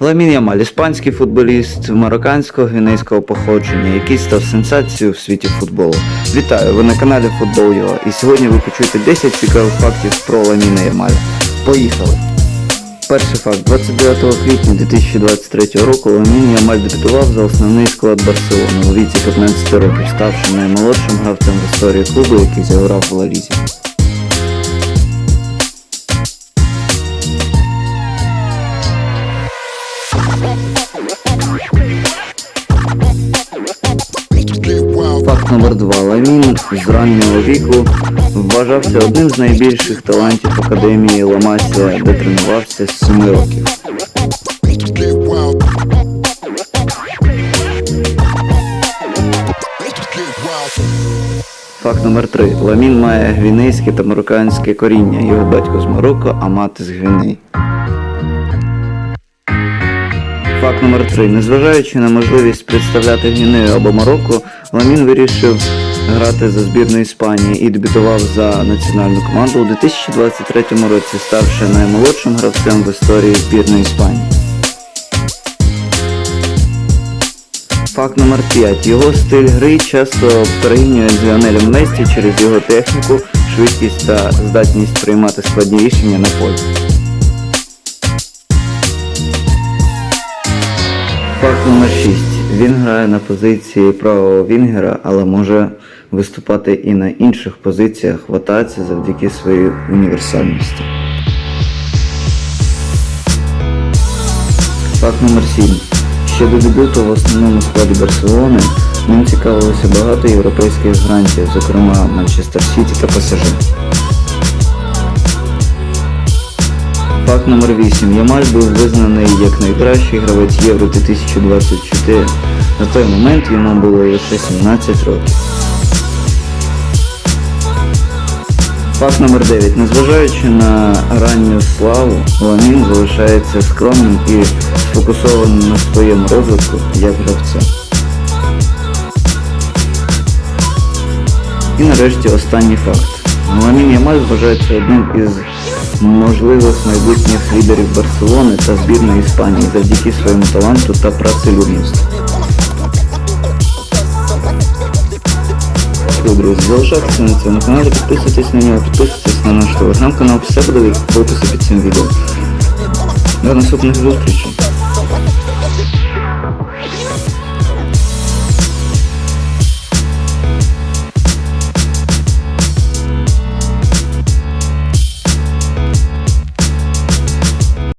Ламін Ямаль, іспанський футболіст марокканського гвінейського походження, який став сенсацією в світі футболу. Вітаю! Ви на каналі Футбол Його і сьогодні ви почуєте 10 цікавих фактів про Ламіна Ямаля. Поїхали! Перший факт. 29 квітня 2023 року Ламін Ямаль дебютував за основний склад Барселони у віці 15 років, ставши наймолодшим гравцем в історії клубу, який зіграв в Лалізі. Номер 2 Ламін з раннього віку вважався одним з найбільших талантів академії Ламасія, де тренувався з 7 років. Факт номер 3 Ламін має гвінейське та марокканське коріння. Його батько з Марокко, а мати з Гвінеї. Факт номер 3 Незважаючи на можливість представляти Гвінею або Марокко, Ламін вирішив грати за збірну Іспанії і дебютував за національну команду у 2023 році, ставши наймолодшим гравцем в історії збірної Іспанії. Факт номер 5 Його стиль гри часто порівнюють з Ліонелем Месті через його техніку, швидкість та здатність приймати складні рішення на полі. Номер 6. Він грає на позиції правого вінгера, але може виступати і на інших позиціях в атаці завдяки своїй універсальності. Факт номер 7. Ще до дебюту в основному складі Барселони ним цікавилося багато європейських грантів, зокрема Манчестер Сіті та ПСЖ. Факт номер 8. Ямаль був визнаний як найкращий гравець Євро 2024. На той момент йому було лише 17 років. Факт номер 9. Незважаючи на ранню славу, Ламін залишається скромним і сфокусованим на своєму розвитку як гравця. І нарешті останній факт. Ламін Ямаль вважається одним із можливих майбутніх лідерів Барселони та збірної Іспанії завдяки своєму таланту та працелюбності. Друзі, залишайтеся на цьому каналі, підписуйтесь на нього, підписуйтесь на наш телеграм-канал, все буде в описі під цим відео. До наступних зустрічей.